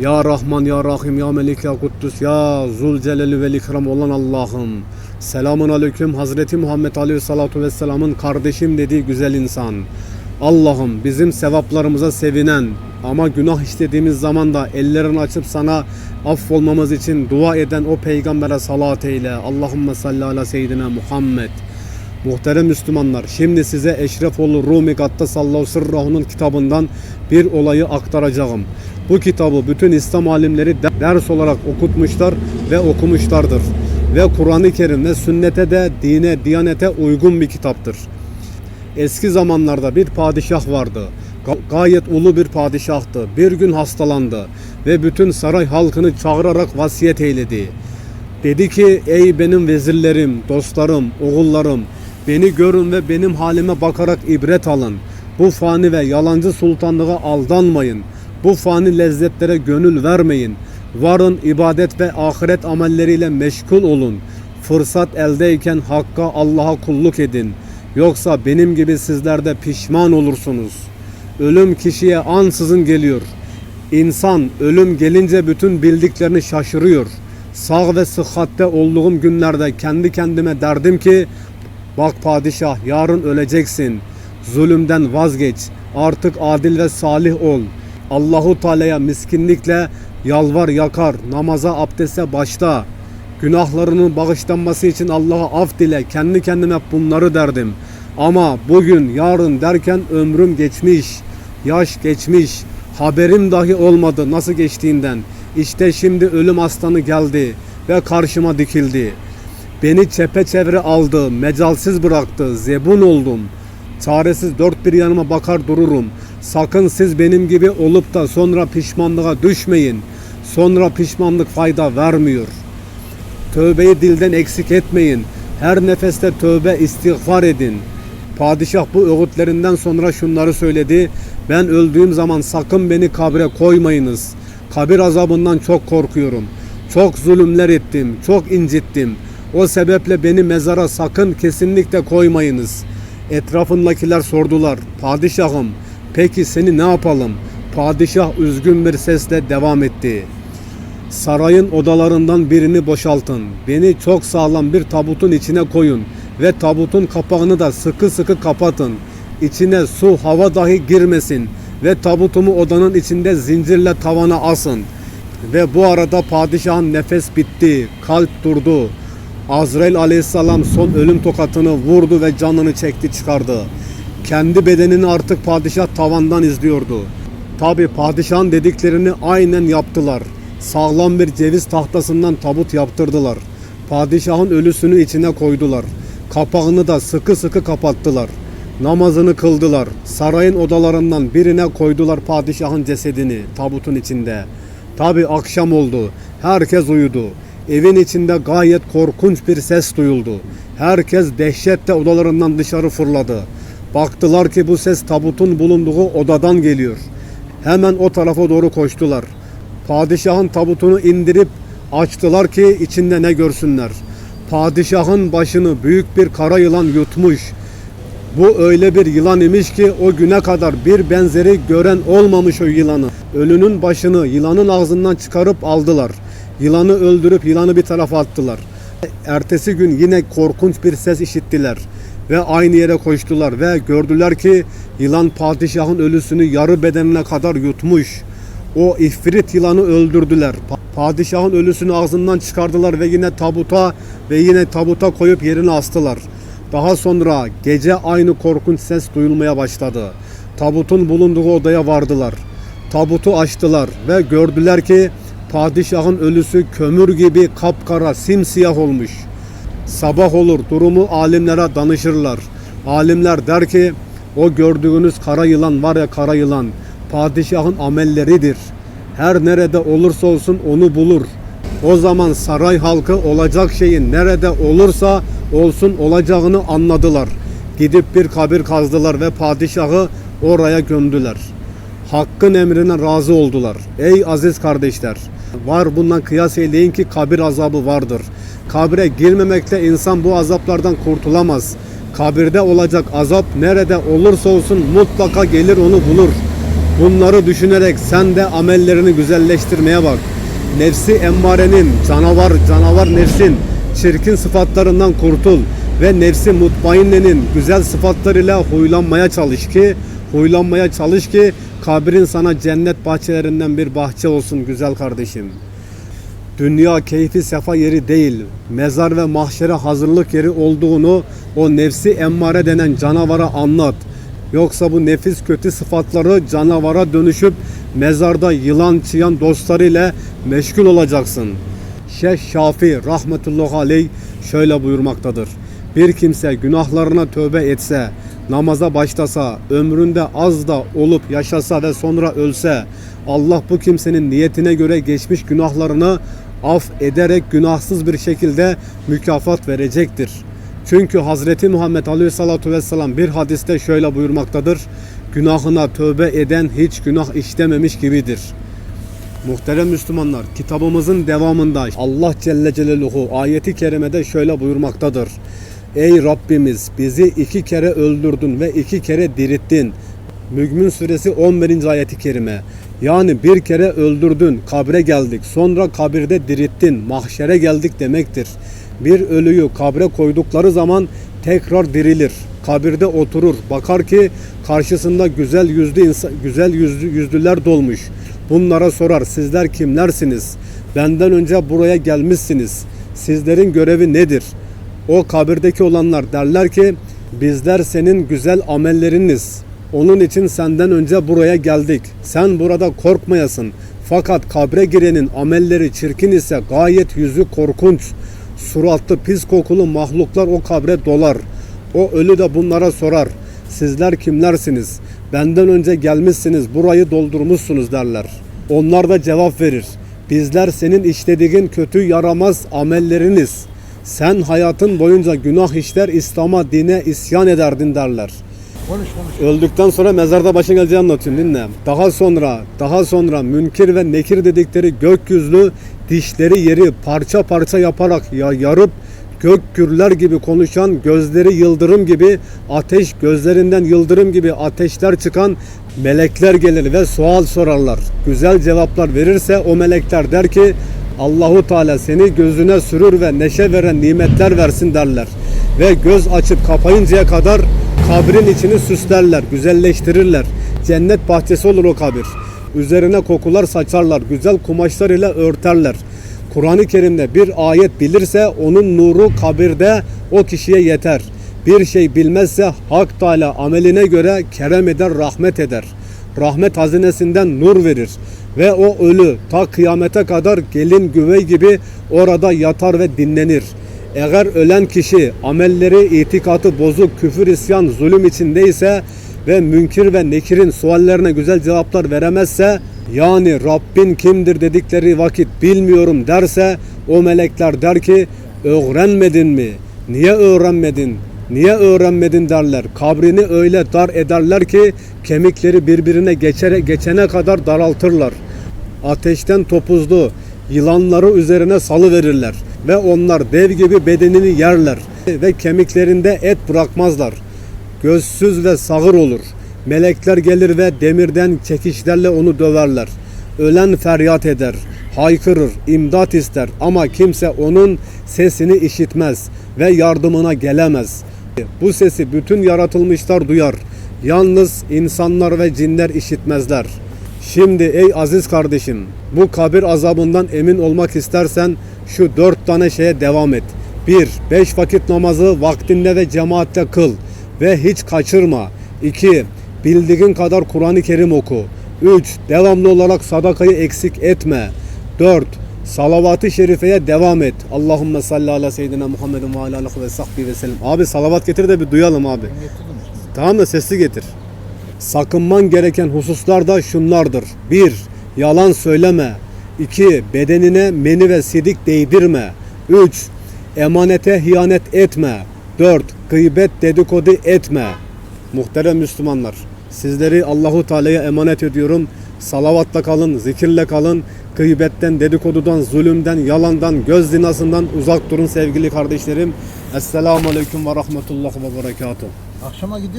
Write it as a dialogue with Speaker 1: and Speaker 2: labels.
Speaker 1: Ya Rahman, Ya Rahim, Ya Melik, Ya Kuddus, Ya Zul Celali ve İkram olan Allah'ım. Selamun Aleyküm Hazreti Muhammed Aleyhissalatu Vesselam'ın kardeşim dediği güzel insan. Allah'ım bizim sevaplarımıza sevinen ama günah işlediğimiz zaman da ellerini açıp sana affolmamız için dua eden o peygambere salat eyle. Allahümme salli ala seyyidina Muhammed. Muhterem Müslümanlar, şimdi size Eşrefoğlu Rumi Gattasallahu Sırrahu'nun kitabından bir olayı aktaracağım. Bu kitabı bütün İslam alimleri de- ders olarak okutmuşlar ve okumuşlardır. Ve Kur'an-ı Kerim ve sünnete de dine, diyanete uygun bir kitaptır. Eski zamanlarda bir padişah vardı. Ga- Gayet ulu bir padişahtı. Bir gün hastalandı ve bütün saray halkını çağırarak vasiyet eyledi. Dedi ki ey benim vezirlerim, dostlarım, oğullarım beni görün ve benim halime bakarak ibret alın. Bu fani ve yalancı sultanlığa aldanmayın. Bu fani lezzetlere gönül vermeyin. Varın ibadet ve ahiret amelleriyle meşgul olun. Fırsat eldeyken Hakk'a Allah'a kulluk edin. Yoksa benim gibi sizler de pişman olursunuz. Ölüm kişiye ansızın geliyor. İnsan ölüm gelince bütün bildiklerini şaşırıyor. Sağ ve sıhhatte olduğum günlerde kendi kendime derdim ki bak padişah yarın öleceksin. Zulümden vazgeç. Artık adil ve salih ol. Allahu Teala'ya miskinlikle yalvar yakar. Namaza abdeste başta. Günahlarının bağışlanması için Allah'a af dile. Kendi kendime bunları derdim. Ama bugün yarın derken ömrüm geçmiş. Yaş geçmiş. Haberim dahi olmadı nasıl geçtiğinden. İşte şimdi ölüm aslanı geldi ve karşıma dikildi. Beni çepeçevre aldı, mecalsiz bıraktı, zebun oldum. Çaresiz dört bir yanıma bakar dururum. Sakın siz benim gibi olup da sonra pişmanlığa düşmeyin. Sonra pişmanlık fayda vermiyor. Tövbeyi dilden eksik etmeyin. Her nefeste tövbe istiğfar edin. Padişah bu öğütlerinden sonra şunları söyledi. Ben öldüğüm zaman sakın beni kabre koymayınız. Kabir azabından çok korkuyorum. Çok zulümler ettim, çok incittim. O sebeple beni mezara sakın kesinlikle koymayınız. Etrafındakiler sordular. Padişahım, peki seni ne yapalım? Padişah üzgün bir sesle devam etti. Sarayın odalarından birini boşaltın. Beni çok sağlam bir tabutun içine koyun ve tabutun kapağını da sıkı sıkı kapatın. İçine su, hava dahi girmesin ve tabutumu odanın içinde zincirle tavana asın. Ve bu arada padişahın nefes bitti, kalp durdu. Azrail aleyhisselam son ölüm tokatını vurdu ve canını çekti çıkardı. Kendi bedenini artık padişah tavandan izliyordu. Tabi padişahın dediklerini aynen yaptılar. Sağlam bir ceviz tahtasından tabut yaptırdılar. Padişahın ölüsünü içine koydular. Kapağını da sıkı sıkı kapattılar. Namazını kıldılar. Sarayın odalarından birine koydular padişahın cesedini tabutun içinde. Tabi akşam oldu. Herkes uyudu. Evin içinde gayet korkunç bir ses duyuldu. Herkes dehşetle odalarından dışarı fırladı. Baktılar ki bu ses tabutun bulunduğu odadan geliyor. Hemen o tarafa doğru koştular. Padişahın tabutunu indirip açtılar ki içinde ne görsünler. Padişahın başını büyük bir kara yılan yutmuş. Bu öyle bir yılan imiş ki o güne kadar bir benzeri gören olmamış o yılanı. Ölünün başını yılanın ağzından çıkarıp aldılar. Yılanı öldürüp yılanı bir tarafa attılar. Ertesi gün yine korkunç bir ses işittiler ve aynı yere koştular ve gördüler ki yılan padişahın ölüsünü yarı bedenine kadar yutmuş. O ifrit yılanı öldürdüler. Pa- Padişahın ölüsünü ağzından çıkardılar ve yine tabuta ve yine tabuta koyup yerine astılar. Daha sonra gece aynı korkunç ses duyulmaya başladı. Tabutun bulunduğu odaya vardılar. Tabutu açtılar ve gördüler ki padişahın ölüsü kömür gibi kapkara simsiyah olmuş. Sabah olur durumu alimlere danışırlar. Alimler der ki o gördüğünüz kara yılan var ya kara yılan padişahın amelleridir. Her nerede olursa olsun onu bulur. O zaman saray halkı olacak şeyin nerede olursa olsun olacağını anladılar. Gidip bir kabir kazdılar ve padişahı oraya gömdüler. Hakkın emrine razı oldular. Ey aziz kardeşler, var bundan kıyas eyleyin ki kabir azabı vardır. Kabre girmemekle insan bu azaplardan kurtulamaz. Kabirde olacak azap nerede olursa olsun mutlaka gelir onu bulur. Bunları düşünerek sen de amellerini güzelleştirmeye bak. Nefsi emmarenin, canavar, canavar nefsin çirkin sıfatlarından kurtul ve nefsi mutmainnenin güzel sıfatlarıyla huylanmaya çalış ki huylanmaya çalış ki kabrin sana cennet bahçelerinden bir bahçe olsun güzel kardeşim. Dünya keyfi sefa yeri değil, mezar ve mahşere hazırlık yeri olduğunu o nefsi emmare denen canavara anlat. Yoksa bu nefis kötü sıfatları canavara dönüşüp mezarda yılan çıyan dostlarıyla meşgul olacaksın. Şeyh Şafi rahmetullahi aleyh şöyle buyurmaktadır. Bir kimse günahlarına tövbe etse, namaza başlasa, ömründe az da olup yaşasa ve sonra ölse, Allah bu kimsenin niyetine göre geçmiş günahlarını af ederek günahsız bir şekilde mükafat verecektir. Çünkü Hazreti Muhammed Aleyhisselatü Vesselam bir hadiste şöyle buyurmaktadır. Günahına tövbe eden hiç günah işlememiş gibidir. Muhterem Müslümanlar, kitabımızın devamında Allah Celle Celaluhu ayeti kerimede şöyle buyurmaktadır. Ey Rabbimiz bizi iki kere öldürdün ve iki kere dirittin. Mü'min suresi 11. ayeti kerime. Yani bir kere öldürdün, kabre geldik. Sonra kabirde dirittin, mahşere geldik demektir. Bir ölüyü kabre koydukları zaman tekrar dirilir. Kabirde oturur. Bakar ki karşısında güzel yüzlü güzel yüzlü yüzlüler dolmuş. Bunlara sorar sizler kimlersiniz? Benden önce buraya gelmişsiniz. Sizlerin görevi nedir? O kabirdeki olanlar derler ki bizler senin güzel amelleriniz. Onun için senden önce buraya geldik. Sen burada korkmayasın. Fakat kabre girenin amelleri çirkin ise gayet yüzü korkunç. Suratlı pis kokulu mahluklar o kabre dolar. O ölü de bunlara sorar. Sizler kimlersiniz? Benden önce gelmişsiniz, burayı doldurmuşsunuz derler. Onlar da cevap verir. Bizler senin işlediğin kötü yaramaz amelleriniz. Sen hayatın boyunca günah işler, İslam'a, dine isyan ederdin derler.
Speaker 2: Konuş konuş.
Speaker 1: Öldükten sonra mezarda başına geleceği anlatıyorum dinle. Daha sonra, daha sonra münkir ve nekir dedikleri gökyüzlü dişleri yeri parça parça yaparak ya yarıp gök gürler gibi konuşan gözleri yıldırım gibi ateş gözlerinden yıldırım gibi ateşler çıkan melekler gelir ve sual sorarlar. Güzel cevaplar verirse o melekler der ki Allahu Teala seni gözüne sürür ve neşe veren nimetler versin derler. Ve göz açıp kapayıncaya kadar kabrin içini süslerler, güzelleştirirler. Cennet bahçesi olur o kabir. Üzerine kokular saçarlar, güzel kumaşlar ile örterler. Kur'an-ı Kerim'de bir ayet bilirse onun nuru kabirde o kişiye yeter. Bir şey bilmezse Hak Teala ameline göre kerem eder, rahmet eder. Rahmet hazinesinden nur verir ve o ölü ta kıyamete kadar gelin güvey gibi orada yatar ve dinlenir. Eğer ölen kişi amelleri, itikatı bozuk, küfür, isyan, zulüm içindeyse ve münkir ve nekirin suallerine güzel cevaplar veremezse yani Rabbin kimdir dedikleri vakit bilmiyorum derse o melekler der ki öğrenmedin mi? Niye öğrenmedin? Niye öğrenmedin derler. Kabrini öyle dar ederler ki kemikleri birbirine geçere, geçene kadar daraltırlar. Ateşten topuzlu yılanları üzerine salı verirler ve onlar dev gibi bedenini yerler ve kemiklerinde et bırakmazlar. Gözsüz ve sağır olur. Melekler gelir ve demirden çekişlerle onu döverler. Ölen feryat eder, haykırır, imdat ister ama kimse onun sesini işitmez ve yardımına gelemez. Bu sesi bütün yaratılmışlar duyar. Yalnız insanlar ve cinler işitmezler. Şimdi ey aziz kardeşim, bu kabir azabından emin olmak istersen şu dört tane şeye devam et. 1. Beş vakit namazı vaktinde ve cemaatle kıl ve hiç kaçırma. 2. Bildiğin kadar Kur'an-ı Kerim oku. 3. Devamlı olarak sadakayı eksik etme. 4. Salavat-ı şerifeye devam et. Allahümme salli ala seyyidina Muhammedin ve ala ve sahbihi ve sellem. Abi salavat getir de bir duyalım abi. Tamam da sesli getir. Sakınman gereken hususlar da şunlardır. 1. Yalan söyleme. 2. Bedenine meni ve sidik değdirme. 3. Emanete hiyanet etme. 4. Gıybet dedikodu etme. Muhterem Müslümanlar, sizleri Allahu Teala'ya emanet ediyorum. Salavatla kalın, zikirle kalın. Gıybetten, dedikodudan, zulümden, yalandan, göz zinasından uzak durun sevgili kardeşlerim. Esselamu Aleyküm ve Rahmetullah ve Berekatuhu.
Speaker 2: Akşama gidiyor.